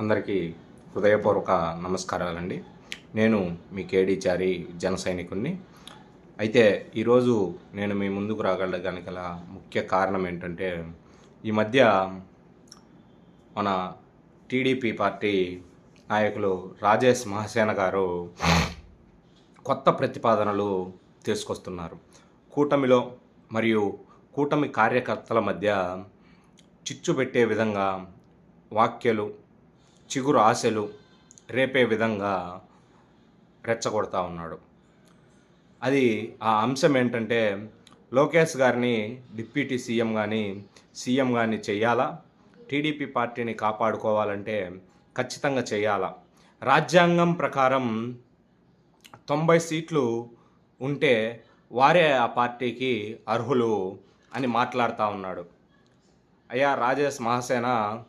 అందరికీ హృదయపూర్వక నమస్కారాలండి. నేను మీ కేడీచారి జన సైనికుణ్ణి. అయితే ఈరోజు నేను మీ ముందుకు రాగలడానికి గల ముఖ్య కారణం ఏంటంటే ఈ మధ్య మన టీడీపీ పార్టీ నాయకులు రాజేష్ మహాసేన గారు కొత్త ప్రతిపాదనలు తీసుకొస్తున్నారు. కూటమిలో మరియు కూటమి కార్యకర్తల మధ్య చిచ్చు పెట్టే విధంగా వాక్యలు చిగురు ఆశలు రేపే విధంగా రెచ్చగొడతా ఉన్నాడు. అది ఆ అంశం ఏంటంటే లోకేష్ గారిని డిప్యూటీ సీఎం కానీ సీఎం కానీ చెయ్యాలా టీడీపీ పార్టీని కాపాడుకోవాలంటే ఖచ్చితంగా చేయాలా? రాజ్యాంగం ప్రకారం తొంభై సీట్లు ఉంటే వారే ఆ పార్టీకి అర్హులు అని మాట్లాడుతూ ఉన్నాడు. అయ్యా రాజేష్ మహాసేన